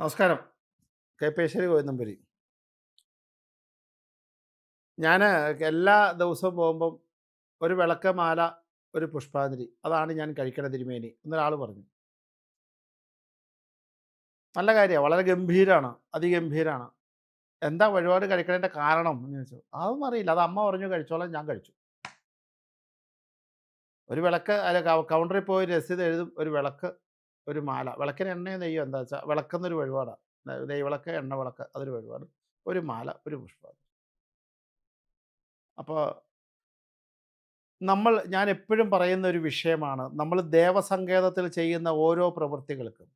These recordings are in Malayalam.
നമസ്കാരം. കെ. പേശ്ശേരി ഗോവിന്ദംപുരി ഞാൻ എല്ലാ ദിവസവും പോകുമ്പം ഒരു വിളക്കമാല ഒരു പുഷ്പാഞ്ജലി അതാണ് ഞാൻ കഴിക്കണ തിരുമേനി എന്നൊരാൾ പറഞ്ഞു. നല്ല കാര്യമാണ്. വളരെ ഗംഭീരമാണ് അതിഗംഭീരമാണ് എന്താ വഴിപാട് കഴിക്കണതിന്റെ കാരണം എന്ന് ചോദിച്ചു. അതൊന്നും അറിയില്ല. അത് അമ്മ പറഞ്ഞു കഴിച്ചോളാം ഞാൻ കഴിച്ചു. ഒരു വിളക്ക് അല്ല കൗണ്ടറിൽ പോയി രസീത് എഴുതും ഒരു വിളക്ക് ഒരു മാല. വിളക്കിന് എണ്ണയും നെയ്യോ എന്താ വെച്ചാൽ വിളക്കുന്നൊരു വഴിപാടാണ് നെയ്വിളക്ക് എണ്ണ വിളക്ക് അതൊരു വഴിപാട്. ഒരു മാല ഒരു പുഷ്പം അപ്പോൾ നമ്മൾ ഞാൻ എപ്പോഴും പറയുന്ന ഒരു വിഷയമാണ് നമ്മൾ ദേവസങ്കേതത്തിൽ ചെയ്യുന്ന ഓരോ പ്രവൃത്തികൾക്കും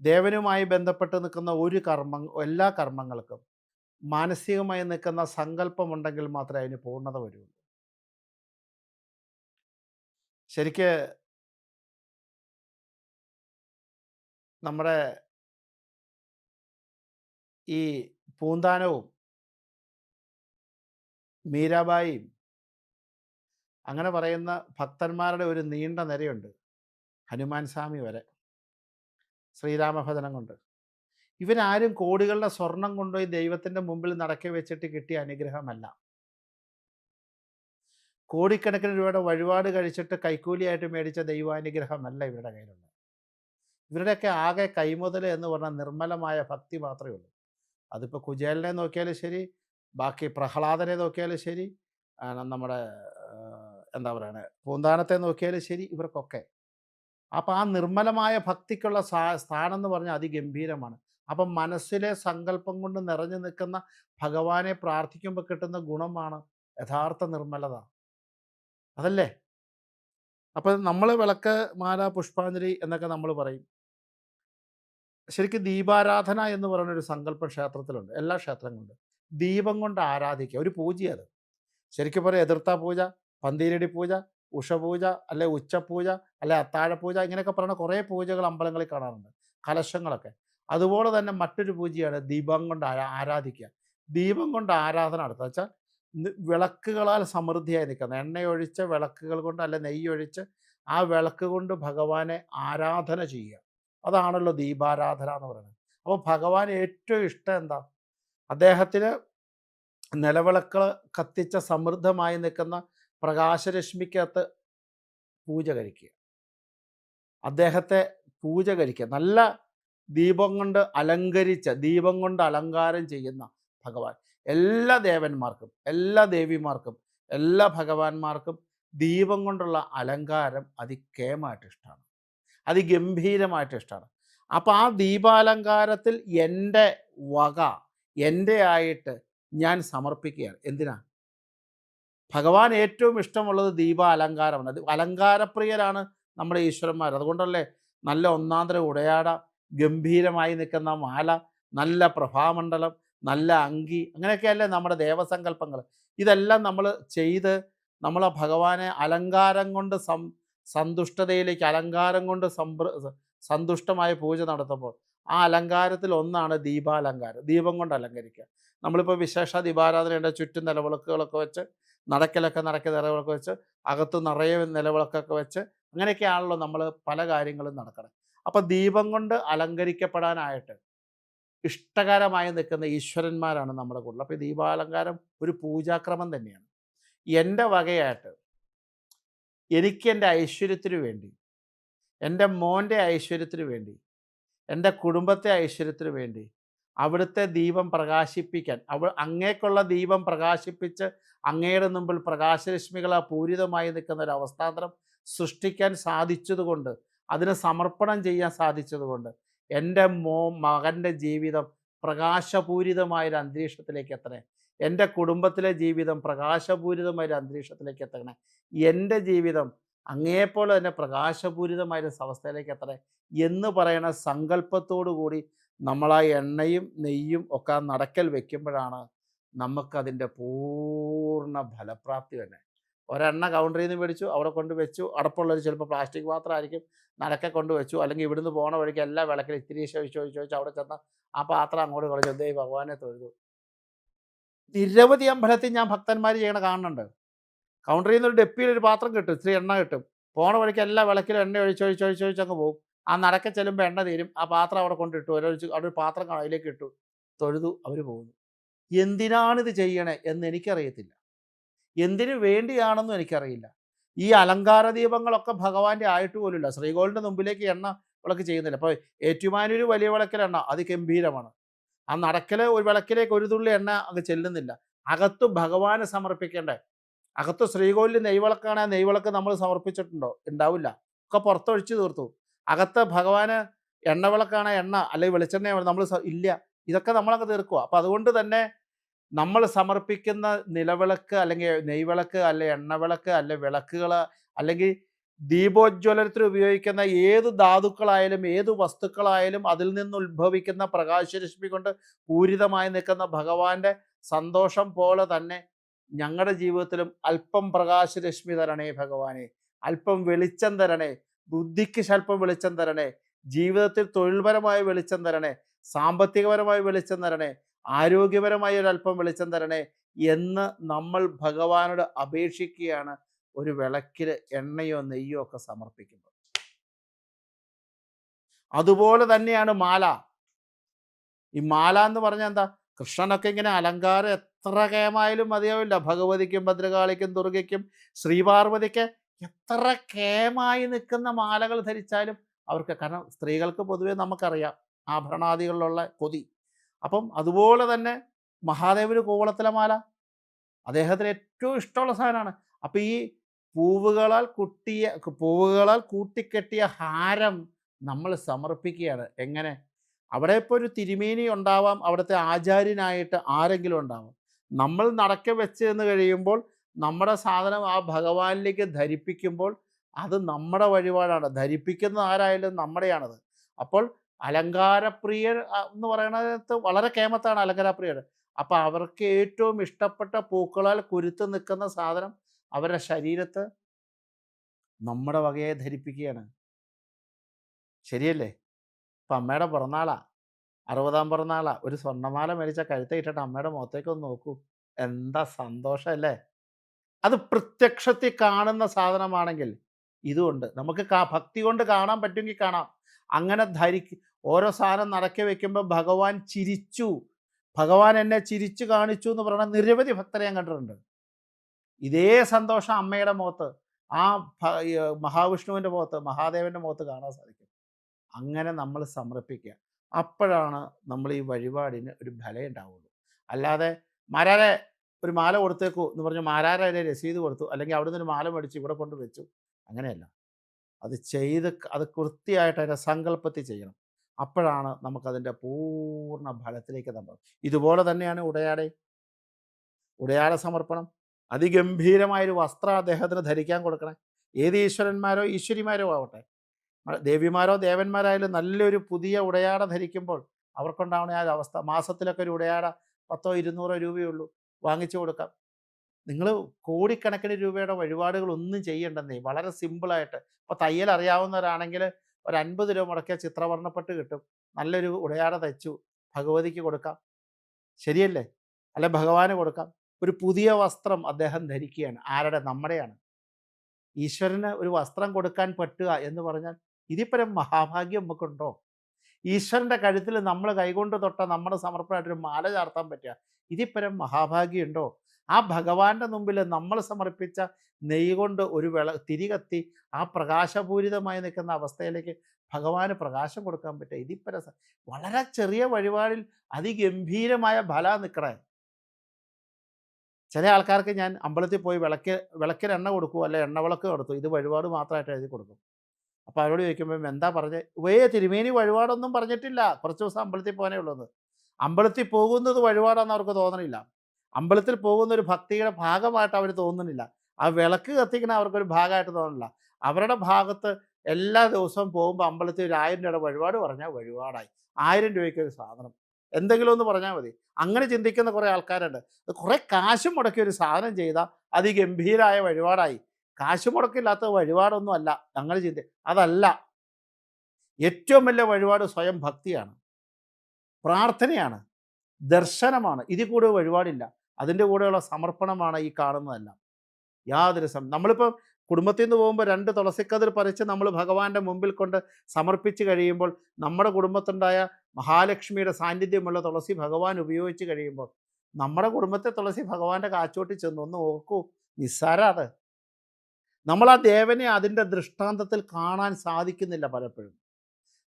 ദേവനുമായി ബന്ധപ്പെട്ട് നിൽക്കുന്ന ഒരു കർമ്മ എല്ലാ കർമ്മങ്ങൾക്കും മാനസികമായി നിൽക്കുന്ന സങ്കല്പമുണ്ടെങ്കിൽ മാത്രമേ അതിന് പൂർണത വരുള്ളൂ. ശരിക്ക് നമ്മുടെ ഈ പൂന്താനവും മീരാബായിയും അങ്ങനെ പറയുന്ന ഭക്തന്മാരുടെ ഒരു നീണ്ട നിരയുണ്ട്. ഹനുമാൻ സ്വാമി വരെ. ശ്രീരാമഭജനം കൊണ്ട്. ഇവരാരും കോടികളുടെ സ്വർണം കൊണ്ടുപോയി ദൈവത്തിന്റെ മുമ്പിൽ നടക്കി വെച്ചിട്ട് കിട്ടിയ അനുഗ്രഹമല്ല. കോടിക്കണക്കിന് രൂപയുടെ വഴിപാട് കഴിച്ചിട്ട് കൈക്കൂലിയായിട്ട് മേടിച്ച ദൈവാനുഗ്രഹമല്ല ഇവരുടെ കയ്യിലുള്ളത്. ഇവരുടെയൊക്കെ ആകെ കൈമുതൽ എന്ന് പറഞ്ഞാൽ നിർമ്മലമായ ഭക്തി മാത്രമേ ഉള്ളൂ. അതിപ്പോൾ കുചേലനെ നോക്കിയാലും ശരി ബാക്കി പ്രഹ്ലാദനെ നോക്കിയാലും ശരി നമ്മുടെ എന്താ പറയണേ പൂന്താനത്തെ നോക്കിയാലും ശരി ഇവർക്കൊക്കെ. അപ്പോൾ ആ നിർമ്മലമായ ഭക്തിക്കുള്ള സ്ഥാനം എന്ന് പറഞ്ഞാൽ അതിഗംഭീരമാണ്. അപ്പം മനസ്സിലെ സങ്കല്പം കൊണ്ട് നിറഞ്ഞു നിൽക്കുന്ന ഭഗവാനെ പ്രാർത്ഥിക്കുമ്പോൾ കിട്ടുന്ന ഗുണമാണ് യഥാർത്ഥ നിർമ്മലത. അതല്ലേ? അപ്പം നമ്മൾ വിളക്ക് മാല പുഷ്പാഞ്ജലി എന്നൊക്കെ നമ്മൾ പറയും. ശരിക്കും ദീപാരാധന എന്ന് പറയുന്ന ഒരു സങ്കല്പം ക്ഷേത്രത്തിലുണ്ട് എല്ലാ ക്ഷേത്രങ്ങളിലും ദീപം കൊണ്ട് ആരാധിക്കുക. ഒരു പൂജയത് ശരിക്കും പറയാം എതിർത്ത പൂജ പന്തീരടി പൂജ ഉഷപൂജ അല്ലെ ഉച്ചപൂജ അല്ലെ അത്താഴപൂജ ഇങ്ങനെയൊക്കെ പറയുന്ന കുറേ പൂജകൾ അമ്പലങ്ങളിൽ കാണാറുണ്ട്. കലശങ്ങളൊക്കെ. അതുപോലെ തന്നെ മറ്റൊരു പൂജയാണ് ദീപം കൊണ്ട് ആരാധിക്കുക. ദീപം കൊണ്ട് ആരാധന നടത്തുക. വെച്ചാൽ വിളക്കുകളാൽ സമൃദ്ധിയായി നിൽക്കുന്ന എണ്ണയൊഴിച്ച് വിളക്കുകൾ കൊണ്ട് അല്ലെ നെയ്യൊഴിച്ച് ആ വിളക്ക് കൊണ്ട് ഭഗവാനെ ആരാധന ചെയ്യുക. അതാണല്ലോ ദീപാരാധന എന്ന് പറയുന്നത്. അപ്പോൾ ഭഗവാൻ ഏറ്റവും ഇഷ്ടം എന്താ? അദ്ദേഹത്തിന് നിലവിളക്കൾ കത്തിച്ച സമൃദ്ധമായി നിൽക്കുന്ന പ്രകാശരശ്മിക്കകത്ത് പൂജ കഴിക്കുക. അദ്ദേഹത്തെ പൂജ കഴിക്കുക. നല്ല ദീപം കൊണ്ട് അലങ്കരിച്ച ദീപം കൊണ്ട് അലങ്കാരം ചെയ്യുന്ന ഭഗവാൻ. എല്ലാ ദേവന്മാർക്കും എല്ലാ ദേവിമാർക്കും എല്ലാ ഭഗവാന്മാർക്കും ദീപം കൊണ്ടുള്ള അലങ്കാരം അതിക്കേമായിട്ട് ഇഷ്ടമാണ് അതിഗംഭീരമായിട്ട് ഇഷ്ടമാണ് അപ്പോൾ ആ ദീപാലങ്കാരത്തിൽ എന്റെ വക എന്റെ ആയിട്ട് ഞാൻ സമർപ്പിക്കുകയാണ്. എന്തിനാ? ഭഗവാൻ ഏറ്റവും ഇഷ്ടമുള്ളത് ദീപ അലങ്കാരമാണ് അത് അലങ്കാരപ്രിയരാണ് നമ്മുടെ ഈശ്വരന്മാർ. അതുകൊണ്ടല്ലേ നല്ല ഒന്നാന്തര ഉടയാട ഗംഭീരമായി നിൽക്കുന്ന മാല നല്ല പ്രഭാമണ്ഡലം നല്ല അങ്കി അങ്ങനെയൊക്കെയല്ലേ നമ്മുടെ ദേവസങ്കല്പങ്ങൾ. ഇതെല്ലാം നമ്മൾ ചെയ്ത് നമ്മളെ ഭഗവാനെ അലങ്കാരം കൊണ്ട് സം സന്തുഷ്ടതയിലേക്ക് അലങ്കാരം കൊണ്ട് സമ്പൃ സന്തുഷ്ടമായ പൂജ നടത്തുമ്പോൾ ആ അലങ്കാരത്തിൽ ഒന്നാണ് ദീപാലങ്കാരം ദീപം കൊണ്ട് അലങ്കരിക്കുക. നമ്മളിപ്പോൾ വിശേഷ ദീപാരാധനയുടെ ചുറ്റും നിലവിളക്കുകളൊക്കെ വെച്ച് നടക്കലൊക്കെ നടക്കി നിലവിളക്ക് വെച്ച് അകത്ത് നിറയെ നിലവിളക്കൊക്കെ വെച്ച് അങ്ങനെയൊക്കെയാണല്ലോ നമ്മൾ പല കാര്യങ്ങളും നടക്കണം. അപ്പോൾ ദീപം കൊണ്ട് അലങ്കരിക്കപ്പെടാനായിട്ട് ഇഷ്ടകരമായി നിൽക്കുന്ന ഈശ്വരന്മാരാണ് നമ്മുടെ കൂടുതൽ അപ്പോൾ ദീപാലങ്കാരം ഒരു പൂജാക്രമം തന്നെയാണ്. എന്റെ വകയായിട്ട് എനിക്ക് എന്റെ ഐശ്വര്യത്തിന് വേണ്ടി എന്റെ മോന്റെ ഐശ്വര്യത്തിന് വേണ്ടി എന്റെ കുടുംബത്തെ ഐശ്വര്യത്തിന് വേണ്ടി അവിടുത്തെ ദീപം പ്രകാശിപ്പിക്കാൻ അവ അങ്ങേക്കുള്ള ദീപം പ്രകാശിപ്പിച്ച് അങ്ങയുടെ മുമ്പിൽ പ്രകാശരശ്മികളാ പൂരിതമായി നിൽക്കുന്ന ഒരു അവസ്ഥാന്തരം സൃഷ്ടിക്കാൻ സാധിച്ചതുകൊണ്ട് അതിന് സമർപ്പണം ചെയ്യാൻ സാധിച്ചതുകൊണ്ട് എന്റെ മോ മകന്റെ ജീവിതം പ്രകാശപൂരിതമായ ഒരു അന്തരീക്ഷത്തിലേക്ക് എത്തണേ. എന്റെ കുടുംബത്തിലെ ജീവിതം പ്രകാശപൂരിതമായ ഒരു അന്തരീക്ഷത്തിലേക്ക് എത്തണേ. എന്റെ ജീവിതം അങ്ങേപ്പോലെ തന്നെ പ്രകാശപൂരിതമായ ഒരു അവസ്ഥയിലേക്ക് എത്തണേ എന്ന് പറയുന്ന സങ്കല്പത്തോടു കൂടി നമ്മൾ ആ എണ്ണയും നെയ്യും ഒക്കെ നടക്കൽ വെക്കുമ്പോഴാണ് നമുക്കതിന്റെ പൂർണ ഫലപ്രാപ്തി തന്നെ ഒരെണ്ണ കൗണ്ടറിൽ നിന്ന് മേടിച്ചു അവിടെ കൊണ്ട് വെച്ചു അടപ്പുള്ളൊരു ചിലപ്പോൾ പ്ലാസ്റ്റിക് പാത്രമായിരിക്കും നടക്കെ കൊണ്ട് വെച്ചു അല്ലെങ്കിൽ ഇവിടുന്ന് പോണ വഴിക്ക് എല്ലാ വിളക്കിൽ ഇത്തിരി ചോദിച്ചു ചോദിച്ചു ചോദിച്ചു അവിടെ ചെന്ന ആ പാത്രം അങ്ങോട്ട് കളഞ്ഞു. ദൈവ ഭഗവാനെ തൊഴുതു. നിരവധി അമ്പലത്തിൽ ഞാൻ ഭക്തന്മാർ ചെയ്യണ കാണുന്നുണ്ട് കൗണ്ടറിൽ നിന്ന് ഒരു ഡെപ്പിയിൽ ഒരു പാത്രം കിട്ടും. ഇത്തിരി എണ്ണ കിട്ടും. പോണ വഴിക്ക് എല്ലാ വിളക്കിലും എണ്ണ ഒഴിച്ച് ഒഴിച്ച് ഒഴിച്ച് പോകും. ആ നടക്കെ ചെല്ലുമ്പോൾ എണ്ണ തീരും. ആ പാത്രം അവിടെ കൊണ്ടിട്ടു ഒരൊഴിച്ച് അവിടെ ഒരു പാത്രം അതിലേക്ക് ഇട്ടു. തൊഴുതു. അവർ പോകുന്നു. എന്തിനാണിത് ചെയ്യണേ എന്ന് എനിക്കറിയത്തില്ല. എന്തിനു വേണ്ടിയാണെന്നും എനിക്കറിയില്ല. ഈ അലങ്കാര ദീപങ്ങളൊക്കെ ഭഗവാന്റെ ആയിട്ട് പോലുമില്ല. ശ്രീകോളിന്റെ മുമ്പിലേക്ക് എണ്ണ വിളക്ക് ചെയ്യുന്നില്ല. അപ്പോൾ ഏറ്റുമാനൊരു വലിയ വിളക്കിൽ എണ്ണ അതിഗംഭീരമാണ് ആ നടക്കൽ ഒരു വിളക്കിലേക്ക് ഒരു തുള്ളി എണ്ണ അങ്ങ് ചെല്ലുന്നില്ല. അകത്ത് ഭഗവാന് സമർപ്പിക്കേണ്ടേ? അകത്ത് ശ്രീകോവിലിൽ നെയ്വിളക്കാണെങ്കിൽ നെയ്വിളക്ക് നമ്മൾ സമർപ്പിച്ചിട്ടുണ്ടോ? ഉണ്ടാവില്ല. ഒക്കെ പുറത്തൊഴിച്ചു തീർത്തു. അകത്ത് ഭഗവാന് എണ്ണവിളക്കാണ് എണ്ണ അല്ലെങ്കിൽ വെളിച്ചെണ്ണ നമ്മൾ ഇല്ല. ഇതൊക്കെ നമ്മളങ്ങ് തീർക്കുക അപ്പം അതുകൊണ്ട് തന്നെ നമ്മൾ സമർപ്പിക്കുന്ന നിലവിളക്ക് അല്ലെങ്കിൽ നെയ്വിളക്ക് അല്ലെ എണ്ണവിളക്ക് അല്ലെ വിളക്കുകൾ അല്ലെങ്കിൽ ദീപോജ്വലനത്തിന് ഉപയോഗിക്കുന്ന ഏത് ധാതുക്കളായാലും ഏത് വസ്തുക്കളായാലും അതിൽ നിന്ന് ഉത്ഭവിക്കുന്ന പ്രകാശരശ്മി കൊണ്ട് പൂരിതമായി നിൽക്കുന്ന ഭഗവാന്റെ സന്തോഷം പോലെ തന്നെ ഞങ്ങളുടെ ജീവിതത്തിലും അല്പം പ്രകാശരശ്മി തരണേ ഭഗവാനെ. അല്പം വെളിച്ചം തരണേ. ബുദ്ധിക്ക് സ്വല്പം വെളിച്ചം തരണേ. ജീവിതത്തിൽ തൊഴിൽപരമായ വെളിച്ചം തരണേ. സാമ്പത്തികപരമായ വെളിച്ചം തരണേ. ആരോഗ്യപരമായ ഒരു അല്പം വെളിച്ചം തരണേ എന്ന് നമ്മൾ ഭഗവാനോട് അപേക്ഷിക്കുകയാണ്. ഒരു വിളക്കിൽ എണ്ണയോ നെയ്യോ ഒക്കെ സമർപ്പിക്കുന്നത് അതുപോലെ തന്നെയാണ് മാല. ഈ മാല എന്ന് പറഞ്ഞാൽ എന്താ? കൃഷ്ണനൊക്കെ ഇങ്ങനെ അലങ്കാരം എത്ര കേമായാലും മതിയാവില്ല. ഭഗവതിക്കും ഭദ്രകാളിക്കും ദുർഗയ്ക്കും ശ്രീപാർവതിക്ക് എത്ര കേമായി നിൽക്കുന്ന മാലകൾ ധരിച്ചാലും അവർക്ക് കാരണം സ്ത്രീകൾക്ക് പൊതുവെ നമുക്കറിയാം ആഭരണാദികളിലുള്ള കൊതി. അപ്പം അതുപോലെ തന്നെ മഹാദേവന് കോവളത്തിലെ മാല. അദ്ദേഹത്തിന് ഏറ്റവും ഇഷ്ടമുള്ള സാധനമാണ്. അപ്പം ഈ പൂവുകളാൽ കുട്ടിയ പൂവുകളാൽ കൂട്ടിക്കെട്ടിയ ഹാരം നമ്മൾ സമർപ്പിക്കുകയാണ്. എങ്ങനെ? അവിടെ ഇപ്പോൾ ഒരു തിരുമേനി ഉണ്ടാവാം അവിടുത്തെ ആചാര്യനായിട്ട് ആരെങ്കിലും ഉണ്ടാവാം. നമ്മൾ നടക്ക വെച്ച് എന്ന് കഴിയുമ്പോൾ നമ്മുടെ സാധനം ആ ഭഗവാനിലേക്ക് ധരിപ്പിക്കുമ്പോൾ അത് നമ്മുടെ വഴിപാടാണ്. ധരിപ്പിക്കുന്ന ആരായാലും നമ്മുടെയാണത്. അപ്പോൾ അലങ്കാരപ്രിയ എന്ന് പറയുന്നത് വളരെ കേമത്താണ് അലങ്കാരപ്രിയർ. അപ്പോൾ അവർക്ക് ഏറ്റവും ഇഷ്ടപ്പെട്ട പൂക്കളാൽ കുരുത്ത് നിൽക്കുന്ന സാധനം അവരുടെ ശരീരത്ത് നമ്മുടെ വകയെ ധരിപ്പിക്കുകയാണ്. ശരിയല്ലേ? ഇപ്പം അമ്മയുടെ പിറന്നാളാ. അറുപതാം പിറന്നാളാ. ഒരു സ്വർണമാല മേടിച്ച കഴുത്ത ഇട്ടിട്ട് അമ്മയുടെ മുഖത്തേക്ക് ഒന്ന് നോക്കൂ. എന്താ സന്തോഷമല്ലേ അത് പ്രത്യക്ഷത്തിൽ കാണുന്ന സാധനമാണെങ്കിൽ ഇതുകൊണ്ട് നമുക്ക് ഭക്തി കൊണ്ട് കാണാൻ പറ്റുമെങ്കിൽ കാണാം. അങ്ങനെ ധരിക്ക് ഓരോ സാധനം നടക്കി വെക്കുമ്പോൾ ഭഗവാൻ ചിരിച്ചു. ഭഗവാൻ എന്നെ ചിരിച്ചു കാണിച്ചു എന്ന് പറയുന്ന നിരവധി ഭക്തരെ ഞാൻ കണ്ടിട്ടുണ്ട്. ഇതേ സന്തോഷം അമ്മയുടെ മുഖത്ത് ആ മഹാവിഷ്ണുവിന്റെ മുഖത്ത് മഹാദേവന്റെ മുഖത്ത് കാണാൻ സാധിക്കും. അങ്ങനെ നമ്മൾ സമർപ്പിക്കുക. അപ്പോഴാണ് നമ്മൾ ഈ വഴിപാടിന് ഒരു ഫലം ഉണ്ടാവുള്ളൂ. അല്ലാതെ മാരാരെ ഒരു മാല കൊടുത്തേക്കൂ എന്ന് പറഞ്ഞ് മാരാരെ അതിനെ രസീത് കൊടുത്തു അല്ലെങ്കിൽ അവിടെ ഒരു മാല മേടിച്ച് ഇവിടെ കൊണ്ട് വെച്ചു അങ്ങനെയല്ല. അത് ചെയ്ത് അത് കൃത്യമായിട്ട് അതിന്റെ സങ്കല്പത്തിൽ ചെയ്യണം. അപ്പോഴാണ് നമുക്കതിന്റെ പൂർണ ഫലത്തിലേക്ക് നമ്മൾ ഇതുപോലെ തന്നെയാണ് ഉടയാടെ ഉടയാട സമർപ്പണം. അതിഗംഭീരമായൊരു വസ്ത്രം അദ്ദേഹത്തിന് ധരിക്കാൻ കൊടുക്കണേ. ഏത് ഈശ്വരന്മാരോ ഈശ്വരിമാരോ ആവട്ടെ. ദേവിമാരോ ദേവന്മാരായാലും നല്ലൊരു പുതിയ ഉടയാട ധരിക്കുമ്പോൾ അവർക്കുണ്ടാവണ ആ അവസ്ഥ മാസത്തിലൊക്കെ ഒരു ഉടയാട പത്തോ ഇരുന്നൂറോ രൂപയുള്ളൂ വാങ്ങിച്ചു കൊടുക്കാം. നിങ്ങൾ കോടിക്കണക്കിന് രൂപയുടെ വഴിപാടുകൾ ഒന്നും ചെയ്യണ്ടെന്നേ വളരെ സിമ്പിളായിട്ട്. ഇപ്പോൾ തയ്യൽ അറിയാവുന്നവരാണെങ്കിൽ ഒരു അൻപത് രൂപ മുടക്കിയ ചിത്രവർണപ്പെട്ട് കിട്ടും. നല്ലൊരു ഉടയാട തയ്ച്ചു ഭഗവതിക്ക് കൊടുക്കാം. ശരിയല്ലേ? അല്ലെ ഭഗവാന് കൊടുക്കാം. ഒരു പുതിയ വസ്ത്രം അദ്ദേഹം ധരിക്കുകയാണ്. ആരുടെ? നമ്മുടെയാണ്. ഈശ്വരന് ഒരു വസ്ത്രം കൊടുക്കാൻ പറ്റുക എന്ന് പറഞ്ഞാൽ ഇതിപ്പരം മഹാഭാഗ്യം നമുക്കുണ്ടോ? ഈശ്വരന്റെ കഴുത്തിൽ നമ്മൾ കൈകൊണ്ട് തൊട്ട നമ്മുടെ സമർപ്പണമായിട്ടൊരു മാല ചാർത്താൻ പറ്റുക. ഇതിപ്പരം മഹാഭാഗ്യമുണ്ടോ ആ ഭഗവാന്റെ മുമ്പിൽ നമ്മൾ സമർപ്പിച്ച നെയ്യ് കൊണ്ട് ഒരു വിള തിരികത്തി ആ പ്രകാശപൂരിതമായി നിൽക്കുന്ന അവസ്ഥയിലേക്ക് ഭഗവാന് പ്രകാശം കൊടുക്കാൻ പറ്റുക. ഇതിപ്പര വളരെ ചെറിയ വഴിപാടിൽ അതിഗംഭീരമായ ഫല നിൽക്കണേ ചില ആൾക്കാർക്ക് ഞാൻ അമ്പലത്തിൽ പോയി വിളക്ക് വിളക്കിന് എണ്ണ കൊടുക്കും അല്ലെ എണ്ണ വിളക്ക് കൊടുത്തു ഇത് വഴിപാട് മാത്രമായിട്ട് എഴുതി കൊടുക്കും. അപ്പോൾ അവരോട് ചോദിക്കുമ്പോൾ എന്താ പറഞ്ഞത് വേ തിരുമേനി വഴിപാടൊന്നും പറഞ്ഞിട്ടില്ല. കുറച്ച് ദിവസം അമ്പലത്തിൽ പോകാനേ ഉള്ളത് അമ്പലത്തിൽ പോകുന്നത് വഴിപാടാന്ന് അവർക്ക് തോന്നണില്ല. അമ്പലത്തിൽ പോകുന്ന ഒരു ഭക്തിയുടെ ഭാഗമായിട്ട് അവർ തോന്നുന്നില്ല ആ വിളക്ക് കത്തിക്കണ അവർക്കൊരു ഭാഗമായിട്ട് തോന്നുന്നില്ല അവരുടെ ഭാഗത്ത് എല്ലാ ദിവസവും പോകുമ്പോൾ അമ്പലത്തിൽ ഒരു ആയിരം രൂപയുടെ വഴിപാട് പറഞ്ഞാൽ വഴിപാടായി. ആയിരം രൂപയ്ക്ക് ഒരു സാധനം. എന്തെങ്കിലും ഒന്ന് പറഞ്ഞാൽ മതി. അങ്ങനെ ചിന്തിക്കുന്ന കുറേ ആൾക്കാരുണ്ട്. കുറേ കാശും മുടക്കി ഒരു സാധനം ചെയ്താൽ അതിഗംഭീരായ വഴിപാടായി. കാശ് മുടക്കില്ലാത്ത വഴിപാടൊന്നും അല്ല. ഞങ്ങൾ ചിന്തി അതല്ല. ഏറ്റവും വലിയ വഴിപാട് സ്വയം ഭക്തിയാണ്. പ്രാർത്ഥനയാണ്. ദർശനമാണ്. ഇതിൽ കൂടെ വഴിപാടില്ല. അതിന്റെ കൂടെയുള്ള സമർപ്പണമാണ് ഈ കാണുന്നതെല്ലാം. യാതൊരു സം നമ്മളിപ്പോൾ കുടുംബത്തിൽ നിന്ന് പോകുമ്പോൾ രണ്ട് തുളസിക്കതിർ പറിച്ച് നമ്മൾ ഭഗവാന്റെ മുമ്പിൽ കൊണ്ട് സമർപ്പിച്ച് കഴിയുമ്പോൾ നമ്മുടെ കുടുംബത്തുണ്ടായ മഹാലക്ഷ്മിയുടെ സാന്നിധ്യമുള്ള തുളസി ഭഗവാൻ ഉപയോഗിച്ച് കഴിയുമ്പോൾ നമ്മുടെ കുടുംബത്തെ തുളസി ഭഗവാന്റെ കാച്ചോട്ടി ചെന്ന് ഒന്ന് ഓർക്കൂ. നിസ്സാര അത് നമ്മൾ ആ ദേവനെ അതിന്റെ ദൃഷ്ടാന്തത്തിൽ കാണാൻ സാധിക്കുന്നില്ല പലപ്പോഴും.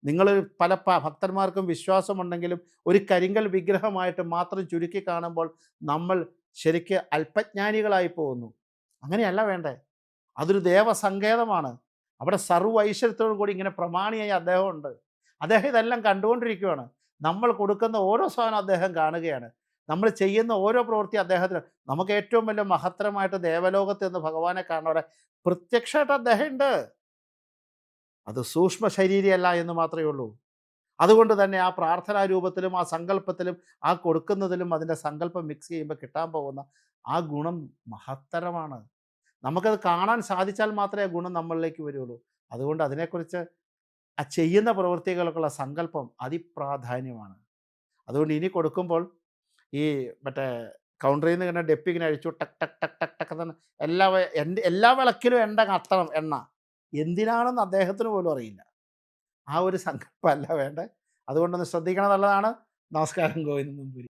നിങ്ങൾ പല ഭക്തന്മാർക്കും വിശ്വാസമുണ്ടെങ്കിലും ഒരു കരിങ്കൽ വിഗ്രഹമായിട്ട് മാത്രം ചുരുക്കി കാണുമ്പോൾ നമ്മൾ ശരിക്ക് അല്പജ്ഞാനികളായി പോകുന്നു. അങ്ങനെയല്ല വേണ്ടേ? അതൊരു ദേവസങ്കേതമാണ്. അവിടെ സർവ ഐശ്വര്യത്തോടും കൂടി ഇങ്ങനെ പ്രമാണിയായി അദ്ദേഹം ഉണ്ട് അദ്ദേഹം ഇതെല്ലാം കണ്ടുകൊണ്ടിരിക്കുകയാണ് നമ്മൾ കൊടുക്കുന്ന ഓരോ സാധനം അദ്ദേഹം കാണുകയാണ്. നമ്മൾ ചെയ്യുന്ന ഓരോ പ്രവൃത്തി അദ്ദേഹത്തിന് നമുക്ക് ഏറ്റവും വലിയ മഹത്തരമായിട്ട് ദേവലോകത്ത് നിന്ന് ഭഗവാനെ കാണാതെ പ്രത്യക്ഷമായിട്ട് അദ്ദേഹം ഉണ്ട് അത് സൂക്ഷ്മ ശരീരമല്ല എന്ന് മാത്രമേ ഉള്ളൂ. അതുകൊണ്ട് തന്നെ ആ പ്രാർത്ഥനാ രൂപത്തിലും ആ സങ്കല്പത്തിലും ആ കൊടുക്കുന്നതിലും അതിന്റെ സങ്കല്പം മിക്സ് ചെയ്യുമ്പോൾ കിട്ടാൻ പോകുന്ന ആ ഗുണം മഹത്തരമാണ്. നമുക്കത് കാണാൻ സാധിച്ചാൽ മാത്രമേ ഗുണം നമ്മളിലേക്ക് വരുള്ളൂ. അതുകൊണ്ട് അതിനെക്കുറിച്ച് ആ ചെയ്യുന്ന പ്രവൃത്തികൾക്കുള്ള സങ്കല്പം അതിപ്രാധാന്യമാണ്. അതുകൊണ്ട് ഇനി കൊടുക്കുമ്പോൾ ഈ മറ്റേ കൗണ്ടറിൽ നിന്ന് ഇങ്ങനെ ഡെപ്പി ഇങ്ങനെ അഴിച്ചു ടക്ക് ടക്ക് ടക്ക് ടക്ക് ടക്ക് തന്നെ എല്ലാ എന്റെ എല്ലാ വിളക്കിലും എണ്ണ കത്തണം എണ്ണ. എന്തിനാണെന്ന് അദ്ദേഹത്തിന് പോലും അറിയില്ല. ആ ഒരു സങ്കല്പമല്ല വേണ്ടത്. അതുകൊണ്ടൊന്ന് ശ്രദ്ധിക്കണം നല്ലതാണ്. നമസ്കാരം ഗോവിന്ദൻ നമ്പൂരി